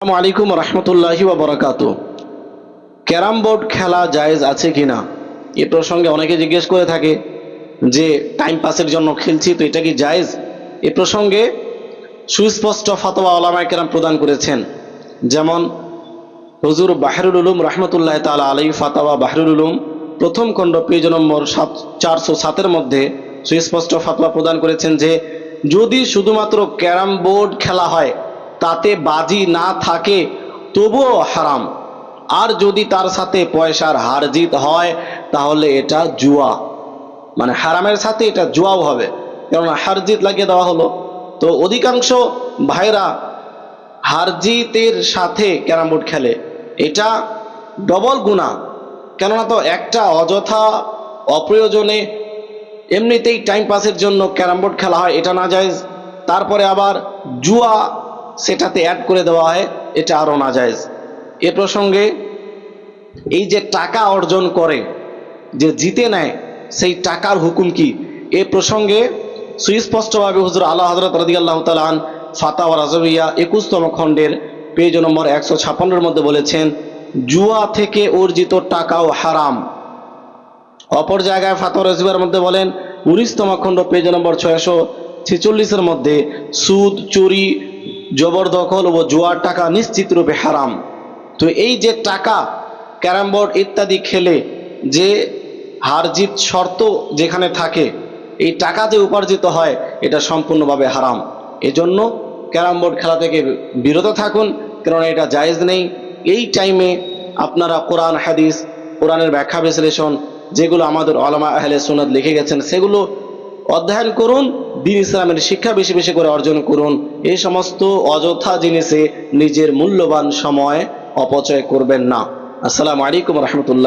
আলাইকুম রহমতুল্লাহি বরকাত ক্যারাম বোর্ড খেলা জায়েজ আছে কিনা? এ প্রসঙ্গে অনেকে জিজ্ঞেস করে থাকে যে টাইম পাসের জন্য খেলছি, তো এটা কি জায়েজ? এ প্রসঙ্গে সুস্পষ্ট ফতোয়া ওলামায় কেরাম প্রদান করেছেন। যেমন, হুজুর বাহরুল উলুম রহমতুল্লাহ তালা আলী ফাতাওয়া বাহরুল উলুম প্রথম খণ্ড পেজ নম্বর সাত, চারশো সাতের মধ্যে সুস্পষ্ট ফাতোয়া প্রদান করেছেন যে, যদি শুধুমাত্র ক্যারাম বোর্ড খেলা হয় তাতে বাজি না থাকে, তবুও হারাম। আর যদি তার সাথে পয়সার হার জিত হয়, তাহলে এটা জুয়া। মানে হারামের সাথে এটা জুয়াও হবে। কেননা হার জিত লাগিয়ে দেওয়া হলো। তো অধিকাংশ ভাইরা হারজিতের সাথে ক্যারাম বোর্ড খেলে। এটা ডবল গুণা কেননা তো একটা অযথা অপ্রয়োজনে এমনিতেই টাইম পাসের জন্য ক্যারাম বোর্ড খেলা হয়, এটা না যায়। তারপরে আবার জুয়া সেটাতে অ্যাড করে দেওয়া হয়, এটা আরও না যায় এ প্রসঙ্গে এই যে টাকা অর্জন করে, যে জিতে নেয়, সেই টাকার হুকুম কি? এ প্রসঙ্গে সুস্পষ্টভাবে হুজুর আল্লাহ হজরত রদি আল্লাহ তালান ফাতাওয়া রাজবিয়া একুশতম খণ্ডের পেজ নম্বর একশো ছাপ্পান্নের মধ্যে বলেছেন, জুয়া থেকে অর্জিত টাকাও হারাম। অপর জায়গায় ফাতর রসিবার মধ্যে বলেন, উনিশতম খণ্ড পেজ নম্বর ছয়শো ছেচল্লিশের মধ্যে সুদ, চুরি জবরদখল ও জুয়ার টাকা নিশ্চিত রূপে হারাম। তো এই যে টাকা, ক্যারাম বোর্ড ইত্যাদি খেলে যে হার জিত শর্ত যেখানে থাকে, এই টাকা যে উপার্জিত হয়, এটা সম্পূর্ণভাবে হারাম। এজন্য ক্যারাম বোর্ড খেলা থেকে বিরত থাকুন, কেননা এটা জায়েজ নেই। এই টাইমে আপনারা কোরআন, হাদিস, কোরআনের ব্যাখ্যা বিশ্লেষণ, যেগুলো আমাদের আলমা আহলে সুনাদ লিখে গেছেন, সেগুলো অধ্যয়ন করুন। দিন ইসলামের শিক্ষা বেশি বেশি করে অর্জন করুন। এই সমস্ত অযথা জিনিসে নিজের মূল্যবান সময় অপচয় করবেন না। আসসালামু আলাইকুম রহমতুল্লাহ